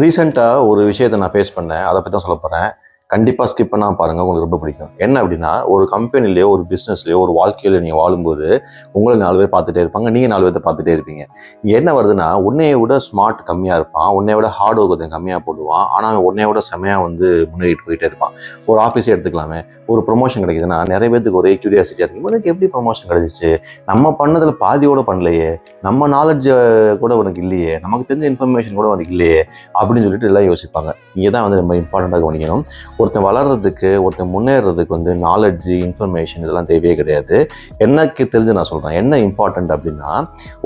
ரீசெண்டாக ஒரு விஷயத்தை நான் ஃபேஸ் பண்ணேன். அதை பற்றி தான் சொல்ல போகிறேன் கண்டிப்பாக ஸ்கிப் பண்ணால் பாருங்கள் உங்களுக்கு ரொம்ப பிடிக்கும். என்ன அப்படின்னா ஒரு கம்பெனிலேயோ ஒரு பிஸ்னஸ்லையோ ஒரு வாழ்க்கையில் நீங்கள் வாழும்போது உங்களை நாலு பேர் பார்த்துட்டே இருப்பாங்க நீங்கள் நாலு பேர்த்த பார்த்துட்டே இருப்பீங்க. இங்கே என்ன வருதுன்னா உன்னைய விட ஸ்மார்ட் கம்மியாக இருப்பான் உன்னைய விட ஹார்ட் ஒர்க் கொஞ்சம் கம்மியாக போடுவான் ஆனால் அவன் உன்னைய விட செமையாக வந்து முன்னேறிட்டு போயிட்டே இருப்பான். ஒரு ஆஃபீஸே எடுத்துக்கலாமே ஒரு ப்ரொமோஷன் கிடைக்குதுன்னா நிறைய பேருக்கு ஒரே கியூரியாசிட்டியாக இருக்கும் உனக்கு எப்படி ப்ரொமோஷன் கிடைச்சிச்சு? நம்ம பண்ணதில் பாதியோட பண்ணலையே நம்ம நாலெட்ஜை கூட உனக்கு இல்லையே நமக்கு தெரிஞ்ச இன்ஃபர்மேஷன் கூட உனக்கு இல்லையே அப்படின்னு சொல்லிட்டு எல்லாம் யோசிப்பாங்க. இங்கே தான் வந்து ரொம்ப இம்பார்ட்டண்ட்டாக கவனிக்கணும். ஒருத்தன் வளர்றதுக்கு ஒருத்தன் முன்னேறதுக்கு வந்து நாலெட்ஜு இன்ஃபர்மேஷன் இதெல்லாம் தேவையே கிடையாது. எனக்கு தெரிஞ்சு நான் சொல்கிறேன் என்ன இம்பார்ட்டண்ட் அப்படின்னா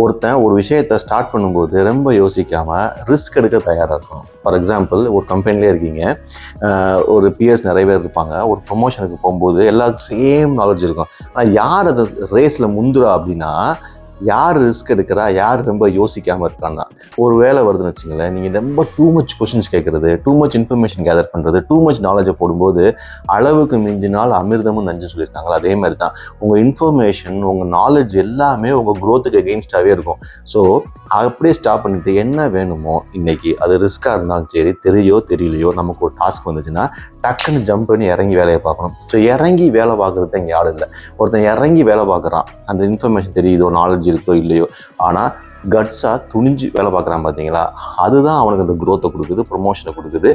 ஒருத்தன் ஒரு விஷயத்தை ஸ்டார்ட் பண்ணும்போது ரொம்ப யோசிக்காமல் ரிஸ்க் எடுக்க தயாராக இருக்கணும். ஃபார் எக்ஸாம்பிள் ஒரு கம்பெனிலே இருக்கீங்க. ஒரு பிஎஸ் நிறைய பேர் இருப்பாங்க. ஒரு ப்ரொமோஷனுக்கு போகும்போது எல்லாருக்கும் சேம் நாலேஜ் இருக்கும். ஆனால் யார் அதை ரேஸில் முந்துரா அப்படின்னா யார் ரிஸ்க் எடுக்கிறா? யார் ரொம்ப யோசிக்காமல் இருக்காங்க? ஒரு வேலை வருதுன்னு வச்சுங்களேன் நீங்கள் ரொம்ப டூ மச் கொஷின்ஸ் கேட்குறது டூ மச் இன்ஃபர்மேஷன் கேதர் பண்ணுறது டூ மச் நாலேஜை போடும்போது அளவுக்கு மிஞ்சினால் அமிர்தமும் நஞ்சு சொல்லியிருக்காங்களா? அதே மாதிரி தான் உங்கள் இன்ஃபர்மேஷன் உங்கள் நாலேஜ் எல்லாமே உங்கள் க்ரோத்துக்கு எகெயின்ஸ்டாகவே இருக்கும். ஸோ அப்படியே ஸ்டாப் பண்ணிட்டு என்ன வேணுமோ இன்றைக்கி அது ரிஸ்க்காக இருந்தாலும் சரி தெரியோ தெரியலையோ நமக்கு ஒரு டாஸ்க் வந்துச்சுன்னா டக்குன்னு ஜம்ப் பண்ணி இறங்கி வேலையை பார்க்கணும். ஸோ இறங்கி வேலை பார்க்குறது இங்கே ஆள் இல்லை. ஒருத்தன் இறங்கி வேலை பார்க்குறான். அந்த இன்ஃபர்மேஷன் தெரியுதோ நாலேஜ் இருக்கோ இல்லையோ. ஆனால் கட்ஸாக துணிஞ்சு வேலை பார்க்குறான் பார்த்தீங்களா? அதுதான் அவனுக்கு அந்த க்ரோத்தை கொடுக்குது ப்ரொமோஷனை கொடுக்குது.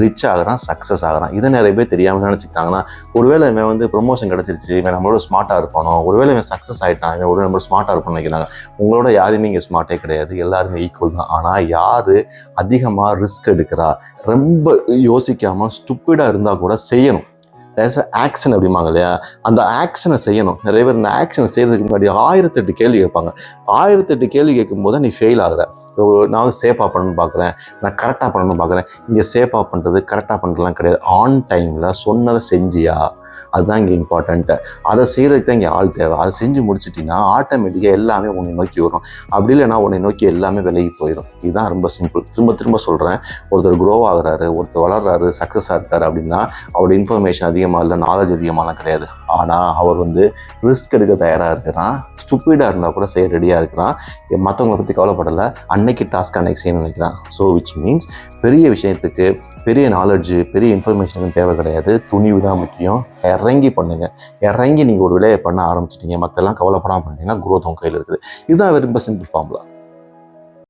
ரிச் ஆகிறான் சக்ஸஸ் ஆகிறான். இதை நிறைய பேர் தெரியாமல் நினச்சிக்கிட்டாங்கன்னா ஒருவேளை இவன் வந்து ப்ரொமோஷன் கிடச்சிருச்சு இவன் நம்மளோட ஸ்மார்ட்டாக இருப்பானோ? ஒருவேளை இவன் சக்ஸஸ் ஆகிட்டான் இவன் ஒரு நம்மளோட ஸ்மார்ட்டாக இருப்பான்னு நினைக்கிறாங்க. உங்களோட யாருமே இங்கே ஸ்மார்ட்டே கிடையாது. எல்லாருமே ஈக்குவல் தான். ஆனால் யார் அதிகமாக ரிஸ்க் எடுக்கிறா? ரொம்ப யோசிக்காமல் ஸ்டுப்பிடாக இருந்தால் கூட செய்யணும். தேர்ஸ் ஆக்ஷன் அப்படிம்பாங்க இல்லையா? அந்த ஆக்ஷனை செய்யணும். நிறைய பேர் இந்த ஆக்ஷனை செய்யறதுக்கு முன்னாடி ஆயிரத்தெட்டு கேள்வி கேட்பாங்க. ஆயிரத்தெட்டு கேள்வி கேட்கும்போது நீ ஃபெயில் ஆகிற. நான் வந்து சேஃபாக பண்ணணும்னு பார்க்குறேன் நான் கரெக்டாக பண்ணணும்னு பார்க்குறேன் இங்கே சேஃபாக பண்ணுறது கரெக்டாக பண்ணுறதுலாம் கிடையாது. ஆன் டைமில் சொன்னதை செஞ்சியா? அதுதான் இங்கே இம்பார்ட்டண்ட்டு அதை செய்கிறதுக்கு தான் இங்கே ஆள் தேவை. அதை செஞ்சு முடிச்சிட்டிங்கன்னா ஆட்டோமேட்டிக்காக எல்லாமே உன்னை நோக்கி வரும். அப்படி இல்லைன்னா உன்னை நோக்கி எல்லாமே விலகி போயிடும் இதுதான் ரொம்ப சிம்பிள் திரும்ப திரும்ப சொல்கிறேன் ஒருத்தர் க்ரோ ஆகிறாரு ஒருத்தர் வளர்கிறாரு சக்ஸஸாக இருக்கார் அப்படின்னா அவரோட இன்ஃபர்மேஷன் அதிகமாக இல்லை நாலேஜ் அதிகமாகலாம் கிடையாது. ஆனால் அவர் வந்து ரிஸ்க் எடுக்க தயாராக இருக்கிறான் ஸ்டூப்பிடாக இருந்தால் கூட செய்ய ரெடியாக இருக்கிறான் மற்றவங்களை பற்றி கவலைப்படலை. அன்னைக்கு டாஸ்க் அன்னைக்கு செய்யணும்னு நினைக்கிறான் ஸோ விச் மீன்ஸ் பெரிய விஷயத்துக்கு பெரிய நாலெட்ஜு பெரிய இன்ஃபர்மேஷன் தேவை கிடையாது. துணிவு தான் முக்கியம். இறங்கி பண்ணுங்க. இறங்கி நீங்கள் ஒரு விலையை பண்ண ஆரம்பிச்சிட்டிங்க. மற்றெல்லாம் கவலைப்படாமல் பண்ணிங்கன்னா குரோத் உங்கள் கையில் இருக்குது. இதுதான் ரொம்ப சிம்பிள் ஃபார்முலா